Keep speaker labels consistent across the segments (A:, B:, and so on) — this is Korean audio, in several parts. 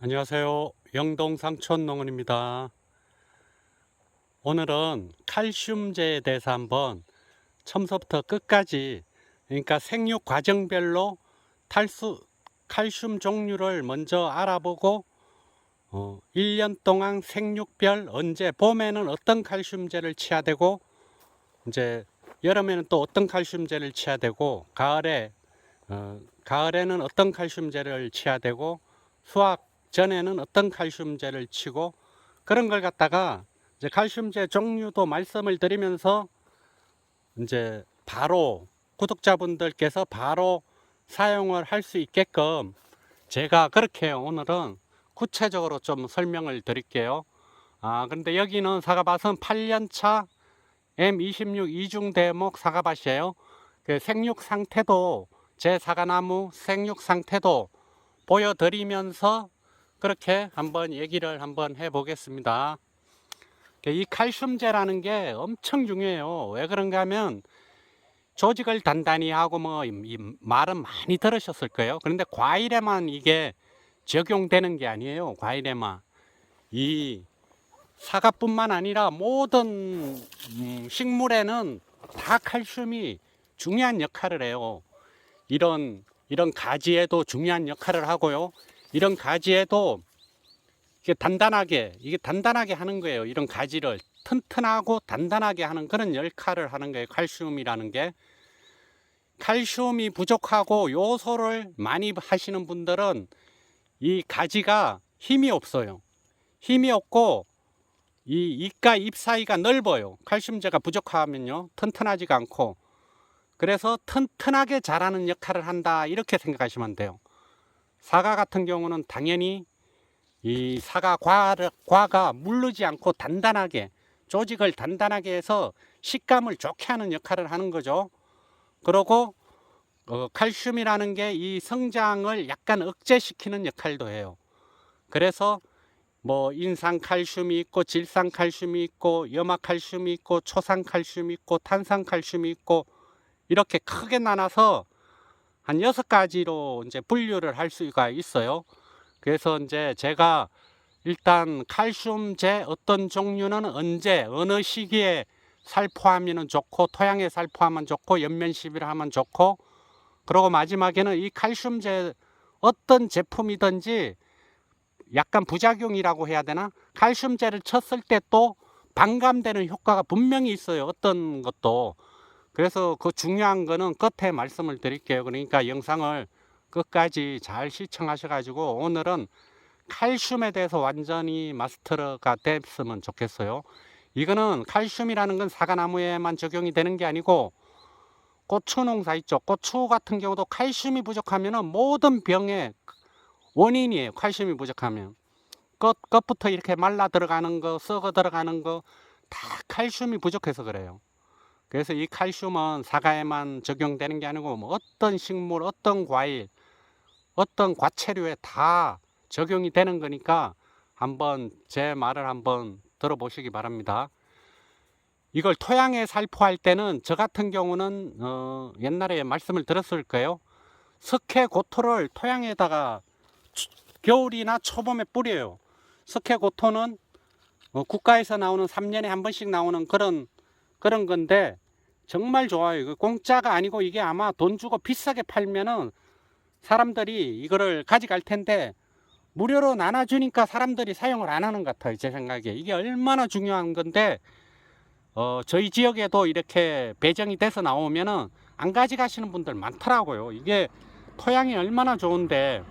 A: 안녕하세요. 영동 상촌 농원입니다. 오늘은 칼슘제에 대해서 한번 처음부터 끝까지 그러니까 생육 과정별로 탈수 칼슘 종류를 먼저 알아보고 어, 1년 동안 생육별 언제 봄에는 어떤 칼슘제를 치야 되고 이제 여름에는 또 어떤 칼슘제를 치야 되고 가을에 어, 가을에는 어떤 칼슘제를 치야 되고 수확 전에는 어떤 칼슘제를 치고 그런 걸 갖다가 이제 칼슘제 종류도 말씀을 드리면서 이제 바로 구독자분들께서 바로 사용을 할 수 있게끔 제가 그렇게 오늘은 구체적으로 좀 설명을 드릴게요. 아, 근데 여기는 사과밭은 8년차 M26 이중 대목 사과밭이에요. 그 생육 상태도 제 사과나무 생육 상태도 보여드리면서 그렇게 한번 얘기를 한번 해보겠습니다. 이 칼슘제라는 게 엄청 중요해요. 왜 그런가 하면 조직을 단단히 하고 뭐이 말은 많이 들으셨을 거예요. 그런데 과일에만 이게 적용되는 게 아니에요. 과일에만 이 사과뿐만 아니라 모든 음, 식물에는 다 칼슘이 중요한 역할을 해요. 이런 이런 가지에도 중요한 역할을 하고요. 이런 가지에도 이게 단단하게 이게 단단하게 하는 거예요. 이런 가지를 튼튼하고 단단하게 하는 그런 역할을 하는 거예요. 칼슘이라는 게 칼슘이 부족하고 요소를 많이 하시는 분들은 이 가지가 힘이 없어요. 힘이 없고 이 입과 잎 사이가 넓어요. 칼슘제가 부족하면요. 튼튼하지가 않고 그래서 튼튼하게 자라는 역할을 한다 이렇게 생각하시면 돼요. 사과 같은 경우는 당연히 이 사과 과를, 과가 물르지 않고 단단하게 조직을 단단하게 해서 식감을 좋게 하는 역할을 하는 거죠. 그리고 어, 칼슘이라는 게 이 성장을 약간 억제시키는 역할도 해요. 그래서 뭐 인상 칼슘이 있고 질산 칼슘이 있고 염화 칼슘이 있고 초산 칼슘이 있고 탄산 칼슘이 있고 이렇게 크게 나눠서 한 여섯 가지로 이제 분류를 할 수가 있어요. 그래서 이제 제가 일단 칼슘제 어떤 종류는 언제 어느 시기에 살포하면 좋고 토양에 살포하면 좋고 연면 시비를 하면 좋고 그리고 마지막에는 이 칼슘제 어떤 제품이든지 약간 부작용이라고 해야 되나 칼슘제를 쳤을 때 또 반감되는 효과가 분명히 있어요 어떤 것도 그래서 그 중요한 거는 끝에 말씀을 드릴게요. 그러니까 영상을 끝까지 잘 시청하셔가지고 오늘은 칼슘에 대해서 완전히 마스터가 됐으면 좋겠어요. 이거는 칼슘이라는 건 사과나무에만 적용이 되는 게 아니고 고추 농사 있죠. 고추 같은 경우도 칼슘이 부족하면 모든 병의 원인이에요. 칼슘이 부족하면. 끝, 끝부터 이렇게 말라 들어가는 거, 썩어 들어가는 거, 다 칼슘이 부족해서 그래요. 그래서 이 칼슘은 사과에만 적용되는 게 아니고 뭐 어떤 식물, 어떤 과일, 어떤 과채류에 다 적용이 되는 거니까 한번 제 말을 한번 들어보시기 바랍니다. 이걸 토양에 살포할 때는 저 같은 경우는 어 옛날에 말씀을 들었을 거예요. 석회 고토를 토양에다가 겨울이나 초봄에 뿌려요. 석회 고토는 어 국가에서 나오는 3년에 한 번씩 나오는 그런 그런 건데 정말 좋아요. 이거 공짜가 아니고 이게 아마 돈 주고 비싸게 팔면은 사람들이 이거를 가져갈 텐데 무료로 나눠주니까 사람들이 사용을 안 하는 것 같아요. 제 생각에 이게 얼마나 중요한 건데 어, 저희 지역에도 이렇게 배정이 돼서 나오면은 안 가져가시는 분들 많더라고요. 이게 토양이 얼마나 좋은데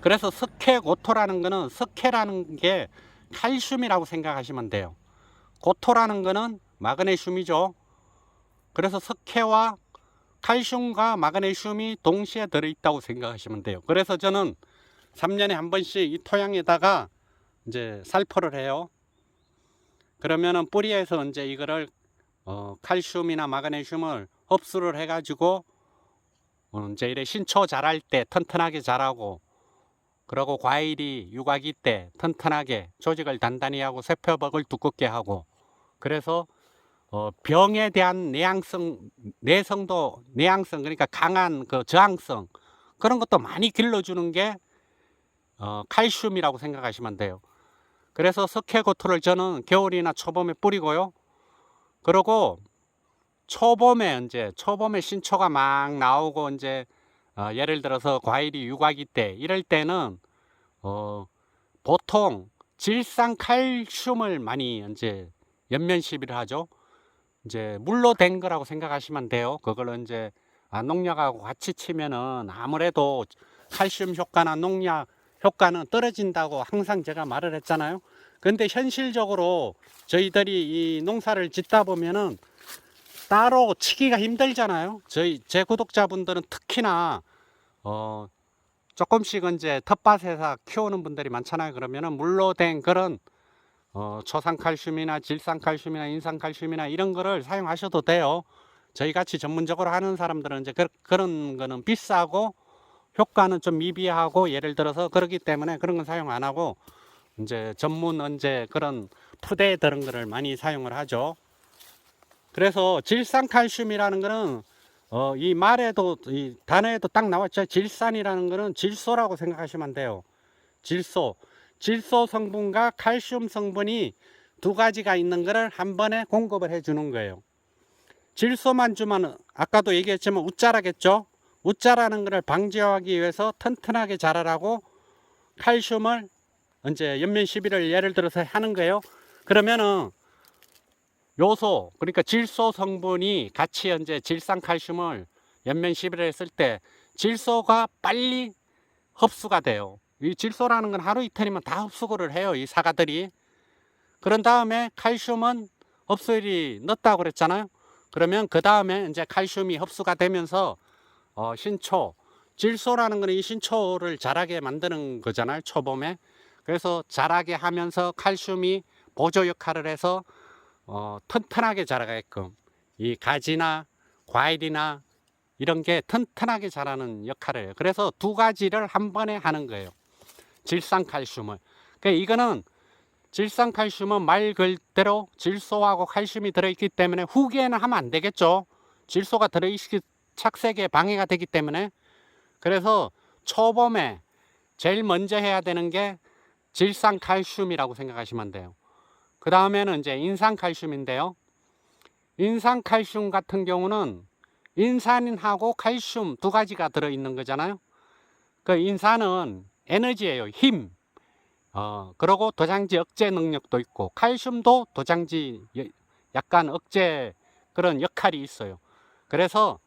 A: 그래서 석회 고토라는 거는 석회라는 게 칼슘이라고 생각하시면 돼요. 고토라는 거는 마그네슘이죠. 그래서 석회와 칼슘과 마그네슘이 동시에 들어있다고 생각하시면 돼요. 그래서 저는 3년에 한 번씩 이 토양에다가 이제 살포를 해요. 그러면은 뿌리에서 이제 이거를 어, 칼슘이나 마그네슘을 흡수를 해가지고 어, 이제 이래 신초 자랄 때 튼튼하게 자라고 그리고 과일이 유과기 때 튼튼하게 조직을 단단히 하고 세포벽을 두껍게 하고 그래서 어, 병에 대한 내향성, 내성도 내향성 그러니까 강한 그 저항성 그런 것도 많이 길러주는 게 어, 칼슘이라고 생각하시면 돼요. 그래서 석회고토를 저는 겨울이나 초봄에 뿌리고요. 그리고 초봄에 이제 초봄에 신초가 막 나오고 이제 어, 예를 들어서 과일이 유과기 때 이럴 때는 어, 보통 질산 칼슘을 많이 이제 연면 시비를 하죠. 이제 물로 된 거라고 생각하시면 돼요. 그걸 이제 아, 농약하고 같이 치면은 아무래도 칼슘 효과나 농약 효과는 떨어진다고 항상 제가 말을 했잖아요. 근데 현실적으로 저희들이 이 농사를 짓다 보면은 따로 치기가 힘들잖아요. 저희 제 구독자분들은 특히나 어 조금씩 이제 텃밭에서 키우는 분들이 많잖아요. 그러면은 물로 된 그런 어 초산칼슘이나 질산칼슘이나 인산칼슘이나 이런 거를 사용하셔도 돼요. 저희 같이 전문적으로 하는 사람들은 이제 그, 그런 거는 비싸고 효과는 좀 미비하고 예를 들어서 그렇기 때문에 그런 건 사용 안 하고 이제 전문 언제 그런 푸대에 들은 거를 많이 사용을 하죠. 그래서 질산칼슘이라는 거는 어, 이 말에도 이 단어에도 딱 나왔죠. 질산이라는 거는 질소라고 생각하시면 돼요. 질소. 질소 성분과 칼슘 성분이 두 가지가 있는 거를 한 번에 공급을 해 주는 거예요. 질소만 주면 아까도 얘기했지만 웃자라겠죠. 웃자라는 것을 방지하기 위해서 튼튼하게 자라라고 칼슘을 이제 연면 시비를 예를 들어서 하는 거예요. 그러면은 요소 그러니까 질소 성분이 같이 이제 질산 칼슘을 연면 시비를 했을 때 질소가 빨리 흡수가 돼요. 이 질소라는 건 하루 이틀이면 다 흡수를 해요. 이 사과들이. 그런 다음에 칼슘은 흡수율이 늦다고 그랬잖아요. 그러면 그 다음에 이제 칼슘이 흡수가 되면서 어, 신초 질소라는 거는 이 신초를 자라게 만드는 거잖아요. 초봄에. 그래서 자라게 하면서 칼슘이 보조 역할을 해서 어, 튼튼하게 자라게끔 이 가지나 과일이나 이런 게 튼튼하게 자라는 역할을 해요. 그래서 두 가지를 한 번에 하는 거예요. 질산칼슘을. 그러니까 이거는 질산칼슘은 말 그대로 질소하고 칼슘이 들어있기 때문에 후기에는 하면 안 되겠죠. 질소가 들어있기 착색에 방해가 되기 때문에 그래서 초봄에 제일 먼저 해야 되는 게 질산칼슘이라고 생각하시면 돼요. 그 다음에는 이제 인산칼슘인데요. 인산칼슘 같은 경우는 인산하고 칼슘 두 가지가 들어있는 거잖아요. 그 인산은 에너지예요. 힘. 어, 그리고 도장지 억제 능력도 있고 칼슘도 도장지 여- 약간 억제 그런 역할이 있어요. 그래서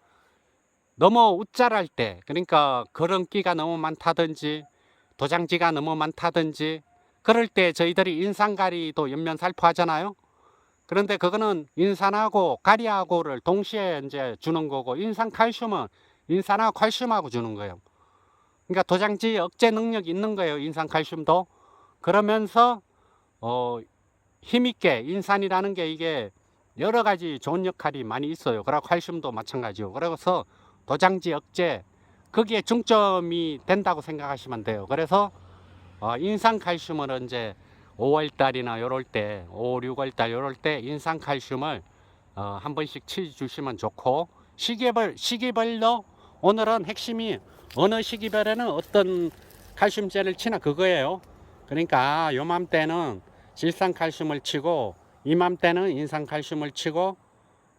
A: 너무 웃잘할 때 그러니까 걸음기가 너무 많다든지 도장지가 너무 많다든지 그럴 때 저희들이 인산가리도 옆면 살포하잖아요. 그런데 그거는 인산하고 가리하고를 동시에 이제 주는 거고 인산 칼슘은 인산하고 칼슘하고 주는 거예요. 그러니까 도장지 억제 능력이 있는 거예요. 인산칼슘도. 그러면서 어, 힘있게 인산이라는 게 이게 여러 가지 좋은 역할이 많이 있어요. 그리고 칼슘도 마찬가지고. 그래서 도장지 억제 거기에 중점이 된다고 생각하시면 돼요. 그래서 어, 인산칼슘을 이제 5월 달이나 요럴 때, 5, 6월 달 요럴 때 인산칼슘을 어, 한 번씩 치 주시면 좋고 시기별 시기별로 오늘은 핵심이 어느 시기별에는 어떤 칼슘제를 치나 그거예요. 그러니까 아, 요맘때는 질산 칼슘을 치고 이맘때는 인산 칼슘을 치고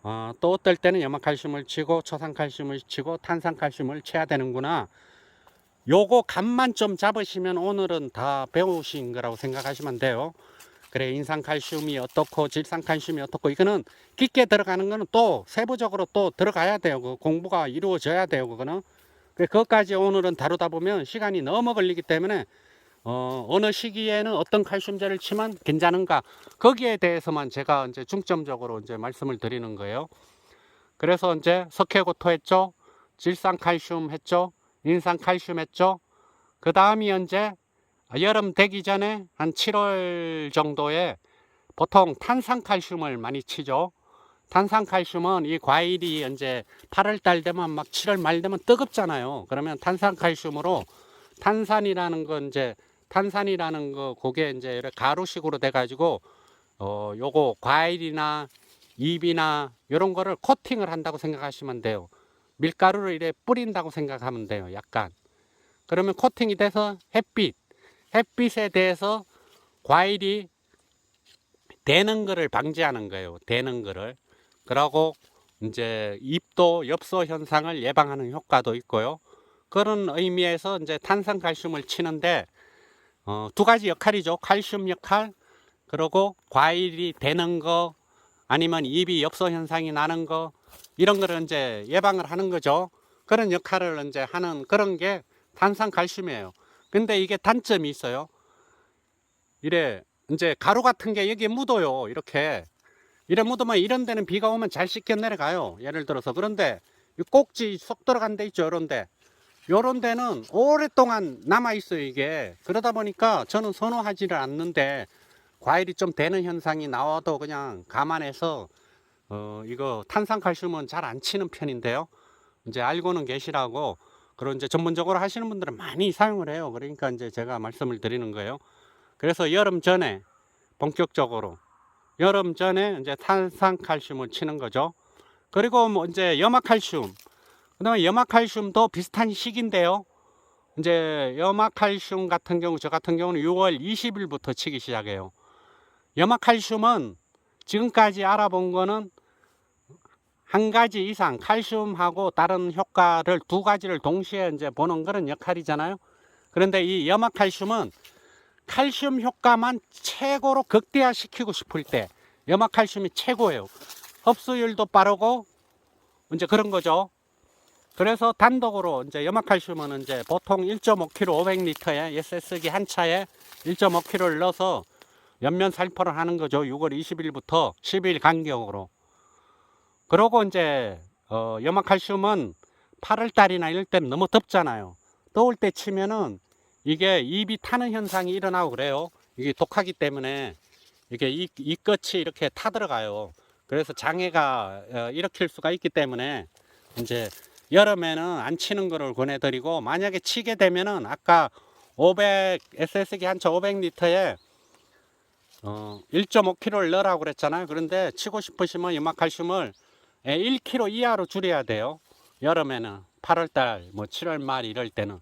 A: 어, 또 어떨 때는 염화 칼슘을 치고 초산 칼슘을 치고 탄산 칼슘을 쳐야 되는구나. 요거 감만 좀 잡으시면 오늘은 다 배우신 거라고 생각하시면 돼요. 그래 인산 칼슘이 어떻고 질산 칼슘이 어떻고 이거는 깊게 들어가는 거는 또 세부적으로 또 들어가야 돼요. 그 공부가 이루어져야 돼요. 그거는. 그 그것까지 오늘은 다루다 보면 시간이 너무 걸리기 때문에 어, 어느 시기에는 어떤 칼슘제를 치면 괜찮은가 거기에 대해서만 제가 이제 중점적으로 이제 말씀을 드리는 거예요. 그래서 이제 석회고토 했죠, 질산칼슘 했죠, 인산칼슘 했죠. 그 다음이 이제 여름 되기 전에 한 7월 정도에 보통 탄산칼슘을 많이 치죠. 탄산칼슘은 이 과일이 이제 8월 달 되면 막 7월 말 되면 뜨겁잖아요. 그러면 탄산칼슘으로 탄산이라는 건 이제 탄산이라는 거 그게 이제 가루식으로 돼 가지고 어 요거 과일이나 잎이나 이런 거를 코팅을 한다고 생각하시면 돼요. 밀가루를 이래 뿌린다고 생각하면 돼요. 약간. 그러면 코팅이 돼서 햇빛 햇빛에 대해서 과일이 되는 거를 방지하는 거예요. 되는 거를. 그러고 이제 잎도 엽서 현상을 예방하는 효과도 있고요. 그런 의미에서 이제 탄산 칼슘을 치는데 어, 두 가지 역할이죠. 칼슘 역할 그리고 과일이 되는 거 아니면 잎이 엽서 현상이 나는 거 이런 거를 이제 예방을 하는 거죠. 그런 역할을 이제 하는 그런 게 탄산 칼슘이에요. 근데 이게 단점이 있어요. 이래 이제 가루 같은 게 여기에 묻어요. 이렇게 이래 묻으면 이런 데는 비가 오면 잘 씻겨 내려가요. 예를 들어서 그런데 이 꼭지 쏙 들어간 데 있죠. 이런 데 요런 데는 오랫동안 남아 있어요. 이게 그러다 보니까 저는 선호하지를 않는데 과일이 좀 되는 현상이 나와도 그냥 감안해서 어 이거 탄산칼슘은 잘 안 치는 편인데요. 이제 알고는 계시라고 그런 이제 전문적으로 하시는 분들은 많이 사용을 해요. 그러니까 이제 제가 말씀을 드리는 거예요. 그래서 여름 전에 본격적으로 여름 전에 이제 탄산칼슘을 치는 거죠. 그리고 뭐 이제 염화칼슘, 그다음에 염화칼슘도 비슷한 시기인데요. 이제 염화칼슘 같은 경우 저 같은 경우는 6월 20일부터 치기 시작해요. 염화칼슘은 지금까지 알아본 거는 한 가지 이상 칼슘하고 다른 효과를 두 가지를 동시에 이제 보는 그런 역할이잖아요. 그런데 이 염화칼슘은 칼슘 효과만 최고로 극대화시키고 싶을 때 염화칼슘이 최고예요. 흡수율도 빠르고 이제 그런 거죠. 그래서 단독으로 이제 염화칼슘은 이제 보통 1.5kg 500리터에 SS기 한 차에 1.5kg를 넣어서 연면 살포를 하는 거죠. 6월 20일부터 10일 간격으로. 그러고 이제 어, 염화칼슘은 8월 달이나 이럴 때는 너무 덥잖아요. 더울 때 치면은 이게 입이 타는 현상이 일어나고 그래요. 이게 독하기 때문에 이게 이, 이 끝이 이렇게 타들어가요. 그래서 장애가 어, 일으킬 수가 있기 때문에 이제 여름에는 안 치는 거를 권해드리고 만약에 치게 되면은 아까 500 SS기 한차 500리터에 어, 1.5kg를 넣으라고 그랬잖아요. 그런데 치고 싶으시면 염화칼슘을 1kg 이하로 줄여야 돼요. 여름에는 8월달, 뭐 7월 말 이럴 때는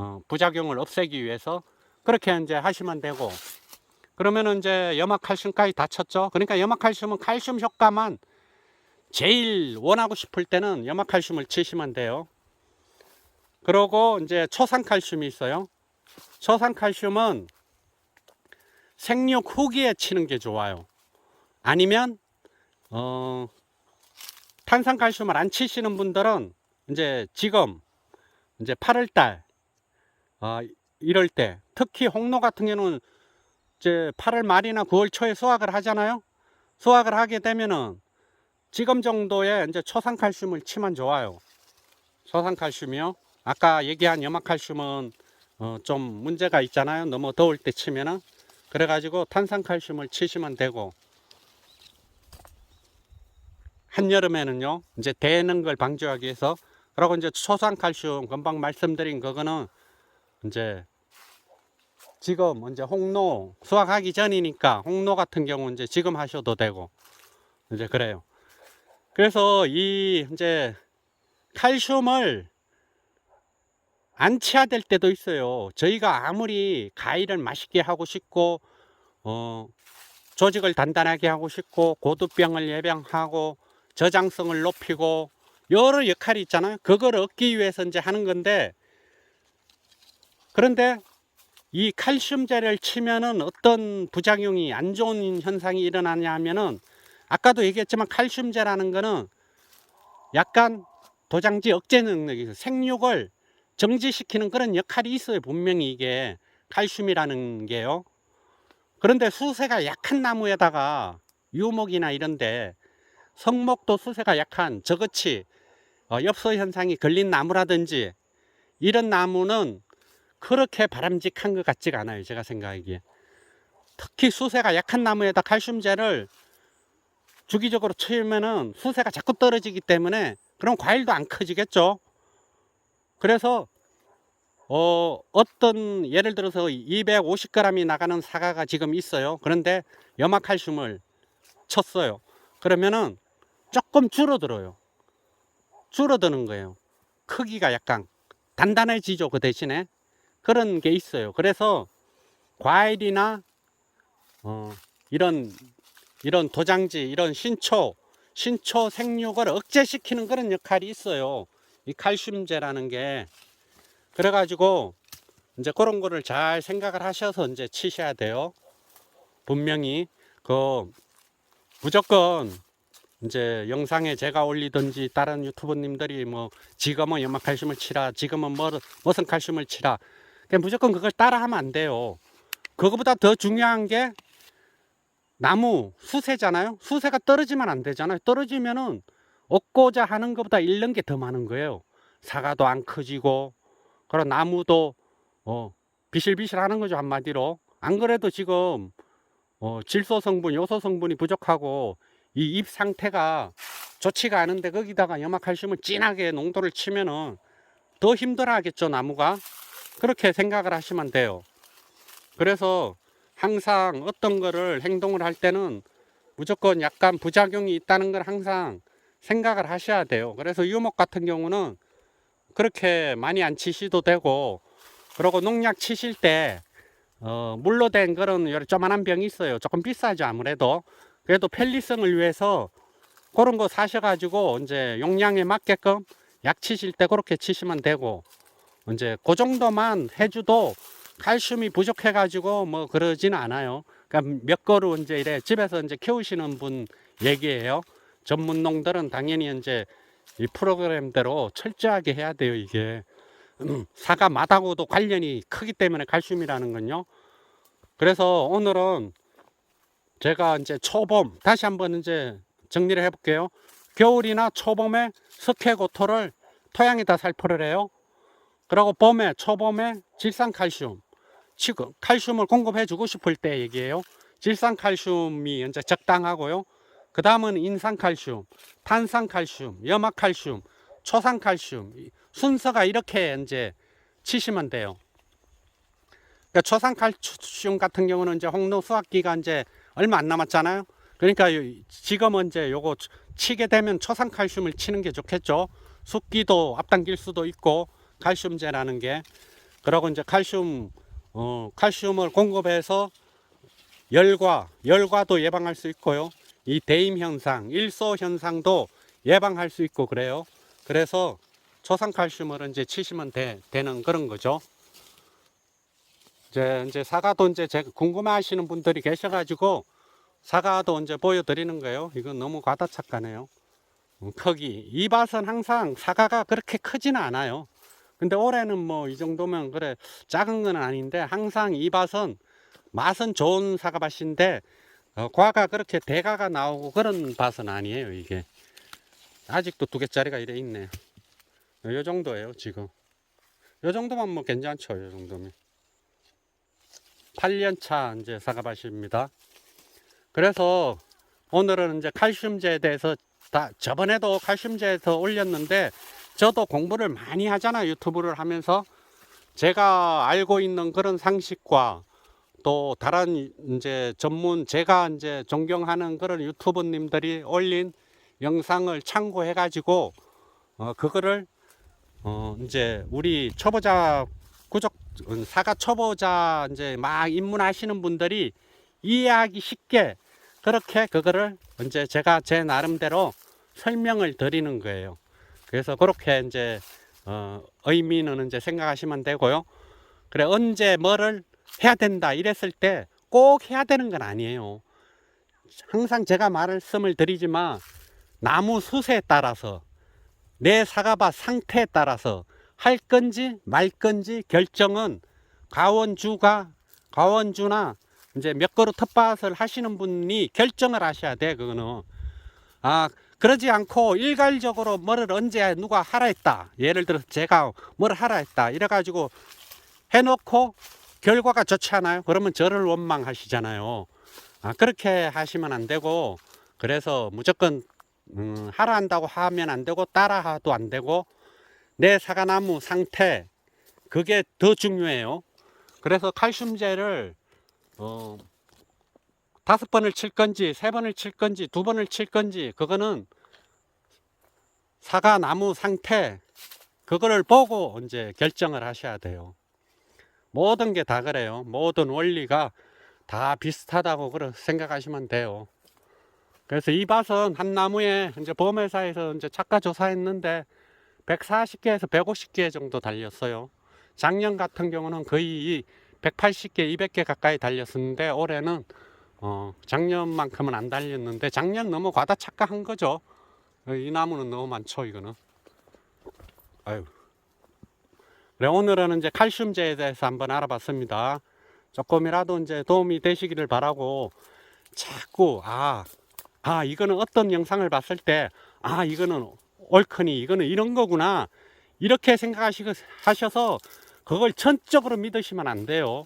A: 어, 부작용을 없애기 위해서 그렇게 이제 하시면 되고 그러면은 이제 염화칼슘까지 다 쳤죠. 그러니까 염화칼슘은 칼슘 효과만 제일 원하고 싶을 때는 염화칼슘을 치시면 돼요. 그러고 이제 초산칼슘이 있어요. 초산칼슘은 생육 후기에 치는 게 좋아요. 아니면 어, 탄산칼슘을 안 치시는 분들은 이제 지금 이제 8월 달 어, 이럴 때 특히 홍로 같은 경우는 이제 8월 말이나 9월 초에 수확을 하잖아요. 수확을 하게 되면은 지금 정도의 이제 초산 칼슘을 치면 좋아요. 초산 칼슘이요. 아까 얘기한 염화 칼슘은 어, 좀 문제가 있잖아요. 너무 더울 때 치면은 그래가지고 탄산 칼슘을 치시면 되고 한여름에는요 이제 대는 걸 방지하기 위해서 그리고 이제 초산 칼슘 금방 말씀드린 그거는 이제 지금 이제 홍로 수확하기 전이니까 홍로 같은 경우 이제 지금 하셔도 되고 이제 그래요. 그래서 이 이제 칼슘을 안 치야 될 때도 있어요. 저희가 아무리 가위를 맛있게 하고 싶고 어 조직을 단단하게 하고 싶고 고두병을 예방하고 저장성을 높이고 여러 역할이 있잖아요. 그걸 얻기 위해서 이제 하는 건데 그런데 이 칼슘제를 치면은 어떤 부작용이 안 좋은 현상이 일어나냐 하면은 아까도 얘기했지만 칼슘제라는 거는 약간 도장지 억제 능력이. 생육을 정지시키는 그런 역할이 있어요. 분명히 이게 칼슘이라는 게요. 그런데 수세가 약한 나무에다가 유목이나 이런데 성목도 수세가 약한 저것이 어, 엽서 현상이 걸린 나무라든지 이런 나무는 그렇게 바람직한 것 같지가 않아요. 제가 생각하기에. 특히 수세가 약한 나무에다 칼슘제를 주기적으로 치면은 수세가 자꾸 떨어지기 때문에 그럼 과일도 안 커지겠죠. 그래서 어, 어떤 예를 들어서 250g이 나가는 사과가 지금 있어요. 그런데 염화칼슘을 쳤어요. 그러면은 조금 줄어들어요. 줄어드는 거예요. 크기가 약간 단단해지죠. 그 대신에 그런 게 있어요. 그래서 과일이나 어, 이런 이런 도장지, 이런 신초, 신초 생육을 억제시키는 그런 역할이 있어요. 이 칼슘제라는 게 그래가지고 이제 그런 거를 잘 생각을 하셔서 이제 치셔야 돼요. 분명히 그 무조건 이제 영상에 제가 올리든지 다른 유튜버님들이 뭐 지금은 연막칼슘을 치라, 지금은 뭐 무슨 칼슘을 치라, 그냥 무조건 그걸 따라하면 안 돼요. 그거보다 더 중요한 게 나무 수세잖아요. 수세가 떨어지면 안 되잖아요. 떨어지면은 얻고자 하는 것보다 잃는 게 더 많은 거예요. 사과도 안 커지고, 그리고 나무도 어, 비실비실 하는 거죠 한마디로. 안 그래도 지금 어, 질소 성분, 요소 성분이 부족하고 이 잎 상태가 좋지가 않은데 거기다가 염화칼슘을 진하게 농도를 치면은 더 힘들어 하겠죠 나무가. 그렇게 생각을 하시면 돼요. 그래서 항상 어떤 거를 행동을 할 때는 무조건 약간 부작용이 있다는 걸 항상 생각을 하셔야 돼요. 그래서 유목 같은 경우는 그렇게 많이 안 치셔도 되고, 그리고 농약 치실 때, 어, 물로 된 그런 조만한 병이 있어요. 조금 비싸죠, 아무래도. 그래도 편리성을 위해서 그런 거 사셔가지고, 이제 용량에 맞게끔 약 치실 때 그렇게 치시면 되고, 이제 그 정도만 해줘도 칼슘이 부족해 가지고 뭐 그러지는 않아요. 그러니까 몇 그루 이제 이래 집에서 이제 키우시는 분 얘기예요. 전문 농들은 당연히 이제 이 프로그램대로 철저하게 해야 돼요, 이게. 음, 사과 마다고도 관련이 크기 때문에 칼슘이라는 건요. 그래서 오늘은 제가 이제 초봄, 다시 한번 이제 정리를 해볼게요. 겨울이나 초봄에 석회고토를 토양에다 살포를 해요. 그리고 봄에, 초봄에 질산 칼슘, 지금 칼슘을 공급해 주고 싶을 때 얘기해요. 질산 칼슘이 이제 적당하고요. 그 다음은 인산 칼슘, 탄산 칼슘, 염화 칼슘, 초산 칼슘 이 순서가 이렇게 이제 치시면 돼요. 그러니까 초산 칼슘 같은 경우는 이제 홍로 수확기가 이제 얼마 안 남았잖아요. 그러니까 요- 지금은 이제 요거 치게 되면 초산 칼슘을 치는 게 좋겠죠. 숫기도 앞당길 수도 있고 칼슘제라는 게 그러고 이제 칼슘 어, 칼슘을 공급해서 열과 열과도 예방할 수 있고요. 이 대임 현상, 일소 현상도 예방할 수 있고 그래요. 그래서 초산 칼슘을 이제 치시면 돼, 되는 그런 거죠. 이제 이제 사과도 이제 제가 궁금해하시는 분들이 계셔가지고 사과도 이제 보여드리는 거예요. 이건 너무 과다착가네요. 음, 크기 이 밭은 항상 사과가 그렇게 크지는 않아요. 근데 올해는 뭐 이 정도면 그래. 작은 건 아닌데 항상 이 밭은 맛은 좋은 사과밭인데 어, 과가 그렇게 대가가 나오고 그런 밭은 아니에요 이게. 아직도 두 개짜리가 이래 있네요 요 정도예요 지금. 요 정도만 뭐 괜찮죠 요 정도면. 8년차 이제 사과밭입니다. 그래서 오늘은 이제 칼슘제에 대해서 다 저번에도 칼슘제에서 올렸는데 저도 공부를 많이 하잖아요 유튜브를 하면서 제가 알고 있는 그런 상식과 또 다른 이제 전문 제가 이제 존경하는 그런 유튜버님들이 올린 영상을 참고해 가지고 어 그거를 어 이제 우리 초보자 음, 사과 초보자 이제 막 입문하시는 분들이 이해하기 쉽게 그렇게 그거를 이제 제가 제 나름대로 설명을 드리는 거예요. 그래서 그렇게 이제 어 의미는 이제 생각하시면 되고요. 그래 언제 뭐를 해야 된다 이랬을 때 꼭 해야 되는 건 아니에요. 항상 제가 말씀을 드리지만 나무 수세에 따라서 내 사과밭 상태에 따라서 할 건지 말 건지 결정은 가원주가 가원주나 이제 몇 그루 텃밭을 하시는 분이 결정을 하셔야 돼 그거는 아 그러지 않고 일괄적으로 뭐를 언제 누가 하라 했다. 예를 들어서 제가 뭘 하라 했다. 이래 가지고 해놓고 결과가 좋지 않아요? 그러면 저를 원망하시잖아요. 아 그렇게 하시면 안 되고 그래서 무조건 음, 하라 한다고 하면 안 되고 따라 하도 안 되고 내 사과나무 상태 그게 더 중요해요. 그래서 칼슘제를 어, 다섯 번을 칠 건지 세 번을 칠 건지 두 번을 칠 건지 그거는 사과 나무 상태 그거를 보고 이제 결정을 하셔야 돼요. 모든 게 다 그래요. 모든 원리가 다 비슷하다고 그러 생각하시면 돼요. 그래서 이 밭은 한 나무에 이제 보험회사에서 이제 착가 조사했는데 140개에서 150개 정도 달렸어요. 작년 같은 경우는 거의 180개, 200개 가까이 달렸었는데 올해는 어, 작년만큼은 안 달렸는데 작년 너무 과다 착각한 거죠. 어, 이 나무는 너무 많죠, 이거는. 아유. 그래, 오늘은 이제 칼슘제에 대해서 한번 알아봤습니다. 조금이라도 이제 도움이 되시기를 바라고 자꾸 아, 아 이거는 어떤 영상을 봤을 때 아 이거는 옳거니 이거는 이런 거구나 이렇게 생각하시고 하셔서 그걸 전적으로 믿으시면 안 돼요.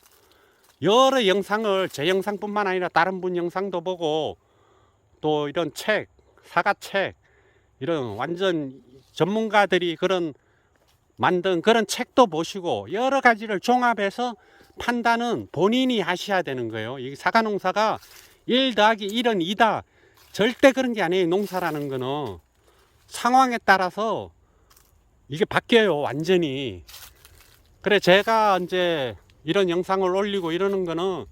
A: 여러 영상을 제 영상뿐만 아니라 다른 분 영상도 보고 또 이런 책, 사과책 이런 완전 전문가들이 그런 만든 그런 책도 보시고 여러 가지를 종합해서 판단은 본인이 하셔야 되는 거예요. 이 사과 농사가 1 더하기 1은 2다. 절대 그런 게 아니에요. 농사라는 거는 상황에 따라서 이게 바뀌어요. 완전히. 그래 제가 이제 이런 영상을 올리고 이러는 거는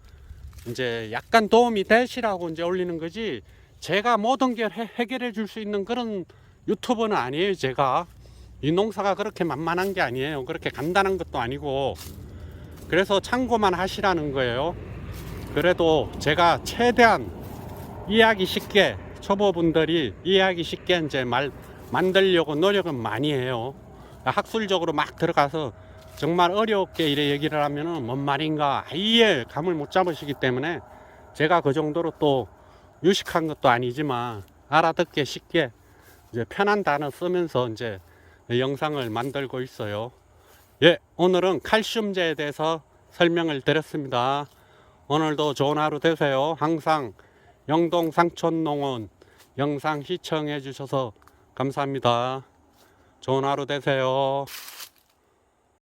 A: 이제 약간 도움이 되시라고 이제 올리는 거지 제가 모든 걸 해, 해결해 줄 수 있는 그런 유튜버는 아니에요 제가. 이 농사가 그렇게 만만한 게 아니에요. 그렇게 간단한 것도 아니고. 그래서 참고만 하시라는 거예요. 그래도 제가 최대한 이해하기 쉽게 초보분들이 이해하기 쉽게 이제 말 만들려고 노력은 많이 해요. 학술적으로 막 들어가서 정말 어렵게 이래 얘기를 하면은 뭔 말인가 아예 감을 못 잡으시기 때문에 제가 그 정도로 또 유식한 것도 아니지만 알아듣기 쉽게 이제 편한 단어 쓰면서 이제 영상을 만들고 있어요. 예, 오늘은 칼슘제에 대해서 설명을 드렸습니다. 오늘도 좋은 하루 되세요. 항상 영동 상촌농원 영상 시청해 주셔서 감사합니다. 좋은 하루 되세요.